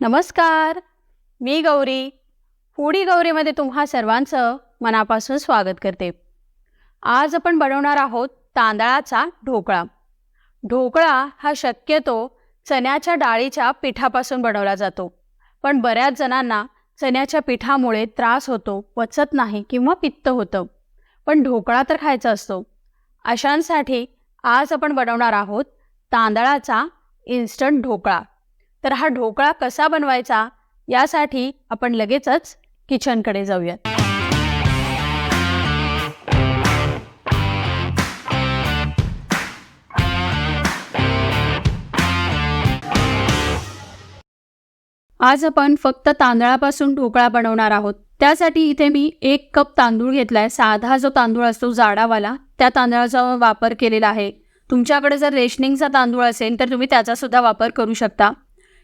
नमस्कार. मी गौरी. फूडी गौरीमध्ये तुम्हा सर्वांचं मनापासून स्वागत करते. आज आपण बनवणार आहोत तांदळाचा ढोकळा. ढोकळा हा शक्यतो चण्याच्या डाळीच्या पिठापासून बनवला जातो. पण बऱ्याच जणांना चण्याच्या पिठामुळे त्रास होतो पचत नाही किंवा पित्त होतं. पण ढोकळा तर खायचा असतो. अशांसाठी आज आपण बनवणार आहोत तांदळाचा इन्स्टंट ढोकळा. तर हा ढोकळा कसा बनवायचा यासाठी आपण लगेचच किचनकडे जाऊयात. आज आपण फक्त तांदळापासून ढोकळा बनवणार आहोत. त्यासाठी इथे मी एक कप तांदूळ घेतलाय. साधा जो तांदूळ असतो जाडावाला त्या तांदळाचा वापर केलेला आहे. तुमच्याकडे जर रेशनिंगचा तांदूळ असेल तर तुम्ही त्याचा सुद्धा वापर करू शकता.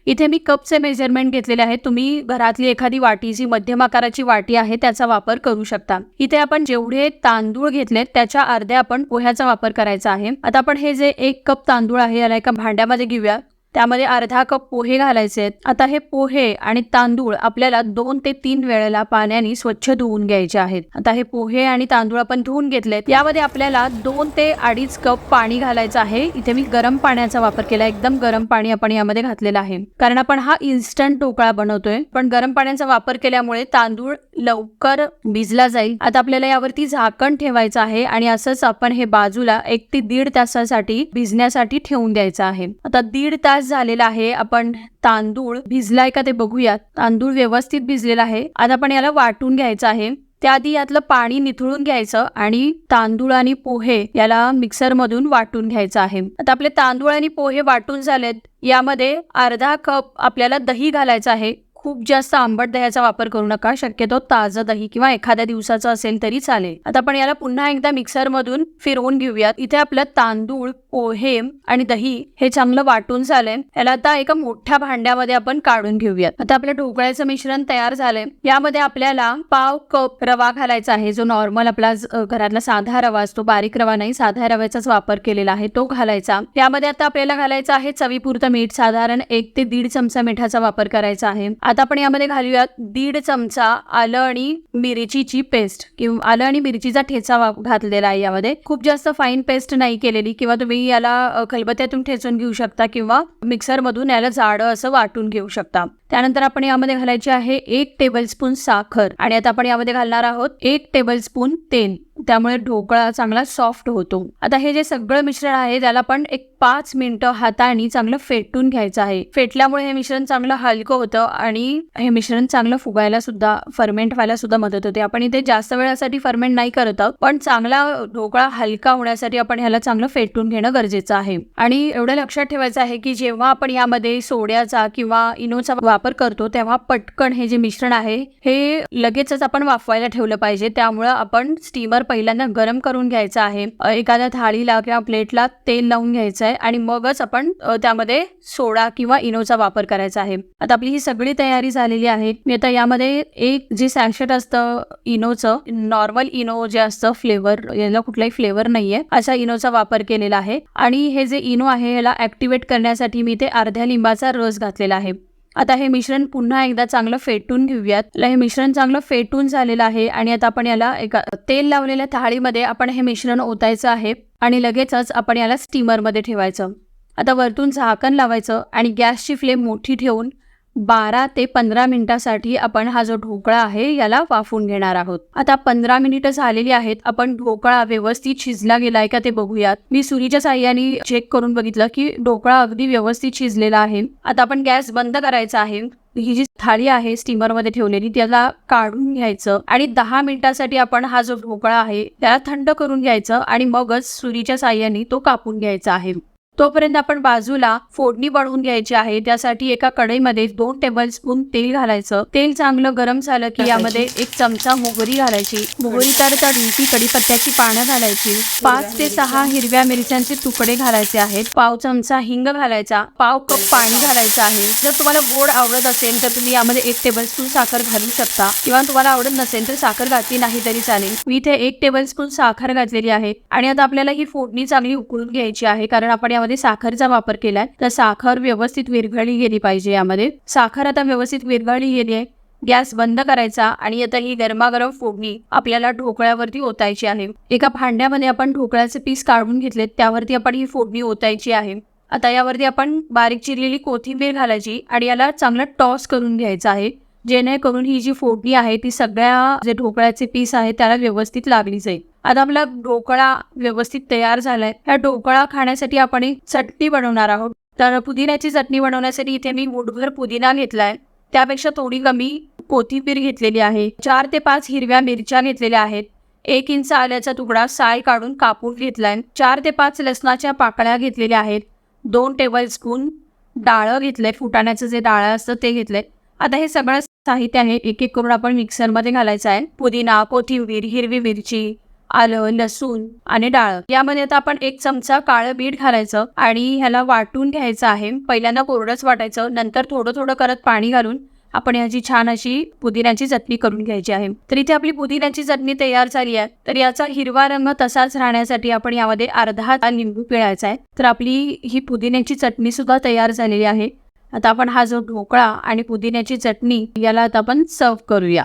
इथे मी कपचे मेजरमेंट घेतलेले आहे तुम्ही घरातली एखादी वाटी जी मध्यम आकाराची वाटी आहे त्याचा वापर करू शकता. इथे आपण जेवढे तांदूळ घेतलेत त्याच्या अर्ध्या आपण पोह्याचा वापर करायचा आहे. आता आपण हे जे एक कप तांदूळ आहे याला एका भांड्यामध्ये घेऊया. त्यामध्ये अर्धा कप पोहे घालायचे आहेत. आता हे पोहे आणि तांदूळ आपल्याला दोन ते तीन वेळेला पाण्याने स्वच्छ धुवून घ्यायचे आहेत. आता हे पोहे आणि तांदूळ आपण धुवून घेतलेत. यामध्ये आपल्याला दोन ते अडीच कप पाणी घालायचं आहे. इथे मी गरम पाण्याचा वापर केला एकदम गरम पाणी आपण यामध्ये घातलेलं आहे. कारण आपण हा इन्स्टंट ढोकळा बनवतोय. पण गरम पाण्याचा वापर केल्यामुळे तांदूळ लवकर भिजला जाईल. आता आपल्याला यावरती झाकण ठेवायचं आहे आणि असंच आपण हे बाजूला एक ते दीड तासासाठी भिजण्यासाठी ठेवून द्यायचं आहे. आता दीड तास झालेला आहे. आपण तांदूळ भिजलाय का ते बघूयात. तांदूळ व्यवस्थित भिजलेला आहे. आता आपण याला वाटून घ्यायचं आहे. त्याआधी यातलं पाणी निथळून घ्यायचं आणि तांदूळ आणि पोहे याला मिक्सरमधून वाटून घ्यायचं आहे. आता आपले तांदूळ आणि पोहे वाटून झालेत. यामध्ये अर्धा कप आपल्याला दही घालायचं आहे. खूप जास्त आंबट दह्याचा वापर करू नका. शक्यतो ताजं दही किंवा एखाद्या दिवसाचं असेल तरी चालेल. आता आपण याला पुन्हा एकदा मिक्सर मधून फिरवून घेऊयात. इथे आपलं तांदूळ पोहे आणि दही हे चांगलं वाटून झालंय. याला आता एका मोठ्या भांड्यामध्ये आपण काढून घेऊयात. आता आपलं ढोकळ्याचं मिश्रण तयार झालंय. यामध्ये आपल्याला पाव कप रवा घालायचा आहे. जो नॉर्मल आपला घरातला साधा रवा असतो बारीक रवा नाही साध्या रव्याचाच वापर केलेला आहे तो घालायचा. यामध्ये आता आपल्याला घालायचा आहे चवीपुरतं मीठ. साधारण एक ते दीड चमचा मिठाचा वापर करायचा आहे. आता आपण यामध्ये घालूयात दीड चमचा आलं आणि मिरचीची पेस्ट किंवा आलं आणि मिरचीचा ठेचा वा- घातलेला आहे यामध्ये. खूप जास्त फाईन पेस्ट नाही केलेली किंवा तुम्ही याला खलबत्यातून ठेचून घेऊ शकता किंवा मिक्सरमधून याला जाडं असं वाटून घेऊ शकता. त्यानंतर आपण यामध्ये घालायची आहे एक टेबलस्पून साखर. आणि आता आपण यामध्ये घालणार आहोत एक टेबलस्पून तेल. त्यामुळे ढोकळा चांगला सॉफ्ट होतो. आता हे जे सगळं मिश्रण आहे त्याला पण एक पाच मिनिटं हाताने चांगलं फेटून घ्यायचं आहे. फेटल्यामुळे हे मिश्रण चांगलं हलकं होतं आणि हे मिश्रण चांगलं फुगायला सुद्धा फर्मेंट व्हायला सुद्धा मदत होते. आपण इथे जास्त वेळासाठी फर्मेंट नाही करत आहोत पण चांगला ढोकळा हलका होण्यासाठी आपण ह्याला चांगलं फेटून घेणं गरजेचं आहे. आणि एवढं लक्षात ठेवायचं आहे की जेव्हा आपण यामध्ये सोड्याचा किंवा इनोचा वापर करतो तेव्हा पटकन हे जे मिश्रण आहे हे लगेचच आपण वाफवायला ठेवलं पाहिजे. त्यामुळं आपण स्टीमर पहिल्यांदा गरम करून घ्यायचं आहे. एखाद्या थाळीला किंवा प्लेटला तेल लावून घ्यायचं आहे आणि मगच आपण त्यामध्ये सोडा किंवा इनोचा वापर करायचा आहे. आता आपली ही सगळी तयारी झालेली आहे. मी आता यामध्ये एक जे सॅशेट असतं इनोचं नॉर्मल इनो जे असतं फ्लेवर याला कुठलाही फ्लेवर नाहीये असा इनोचा वापर केलेला आहे. आणि हे जे इनो आहे याला ऍक्टिव्हेट करण्यासाठी मी ते अर्ध्या लिंबाचा रस घातलेला आहे. आता हे मिश्रण पुन्हा एकदा चांगलं फेटून घेऊयात. हे मिश्रण चांगलं फेटून झालेलं आहे आणि आता आपण याला एका तेल लावलेल्या थाळीमध्ये आपण हे मिश्रण ओतायचं आहे आणि लगेचच आपण याला स्टीमरमध्ये ठेवायचं. आता वरतून झाकण लावायचं आणि गॅसची फ्लेम मोठी ठेवून बारा ते पंधरा मिनिटासाठी आपण हा जो ढोकळा आहे याला वाफून घेणार आहोत. आता पंधरा मिनिटं झालेली आहेत आपण ढोकळा व्यवस्थित शिजला गेलाय का ते बघूयात. मी सुरीच्या साह्याने चेक करून बघितलं की ढोकळा अगदी व्यवस्थित शिजलेला आहे. आता आपण गॅस बंद करायचा आहे. ही जी थाळी आहे स्टीमरमध्ये ठेवलेली त्याला काढून घ्यायचं आणि दहा मिनिटासाठी आपण हा जो ढोकळा आहे त्याला थंड करून घ्यायचं आणि मगच सुरीच्या साह्याने तो कापून घ्यायचा आहे. तोपर्यंत आपण बाजूला फोडणी बनवून घ्यायची आहे. त्यासाठी एका कढईमध्ये दोन टेबलस्पून तेल घालायचं. तेल चांगलं गरम झालं की यामध्ये एक चमचा मोहरी घालायची. मोहरी तर तडकी कडीपत्त्याची पानं घालायची. पाच ते सहा हिरव्या मिरच्यांचे तुकडे घालायचे आहेत. पाव चमचा हिंग घालायचा. पाव कप पाणी घालायचं आहे. जर तुम्हाला गोड आवडत असेल तर तुम्ही यामध्ये एक टेबलस्पून साखर घालू शकता. किंवा तुम्हाला आवडत नसेल तर साखर घातली नाही तरी चालेल. मी इथे एक टेबलस्पून साखर घातलेली आहे. आणि आता आपल्याला ही फोडणी चांगली उकळून घ्यायची आहे. कारण आपण यामध्ये यामध्ये साखरचा वापर केलाय तर साखर व्यवस्थित विरघळली गेली पाहिजे यामध्ये. साखर आता व्यवस्थित विरघळली गेली आहे. गॅस बंद करायचा आणि आता ही गरमागरम फोडणी आपल्याला ढोकळ्यावरती ओतायची आहे. एका भांड्यामध्ये आपण ढोकळ्याचे पीस काढून घेतलेत त्यावरती आपण ही फोडणी ओतायची आहे. आता यावरती आपण बारीक चिरलेली कोथिंबीर घालायची आणि याला चांगलं टॉस करून घ्यायचा आहे. जेणेकरून ही जी फोडणी आहे ती सगळ्या जे ढोकळ्याचे पीस आहे त्याला व्यवस्थित लागली जाईल. आता आपला ढोकळा व्यवस्थित तयार झालाय. ह्या ढोकळा खाण्यासाठी आपण एक चटणी बनवणार आहोत. तर पुदिन्याची चटणी बनवण्यासाठी इथे मी मुठभर पुदिना घेतलाय. त्यापेक्षा थोडी कमी कोथिंबीर घेतलेली आहे. चार ते पाच हिरव्या मिरच्या घेतलेल्या आहेत. एक इंच आल्याचा तुकडा साय काढून कापून घेतलाय. चार ते पाच लसणाच्या पाकळ्या घेतलेल्या आहेत. दोन टेबल स्पून डाळं घेतलंय. फुटाण्याचं जे डाळं असतं ते घेतलंय. आता हे सगळं साहित्य आहे. एक एक करून आपण मिक्सरमध्ये घालायचं आहे. पुदिना कोथिंबीर हिरवी मिरची आलं लसूण आणि डाळ. यामध्ये आता आपण एक चमचा काळं बीट घालायचं आणि ह्याला वाटून घ्यायचं आहे. पहिल्यांदा कोरडंच वाटायचं. नंतर थोडं थोडं करत पाणी घालून आपण ह्याची छान अशी पुदिन्याची चटणी करून घ्यायची आहे. तर इथे आपली पुदिन्याची चटणी तयार झाली आहे. तर याचा हिरवा रंग तसाच राहण्यासाठी आपण यामध्ये अर्धा लिंबू पिळायचा आहे. तर आपली ही पुदिन्याची चटणी सुद्धा तयार झालेली आहे. आता आपण हा जो ढोकळा आणि पुदिन्याची चटणी याला आता आपण सर्व करूया.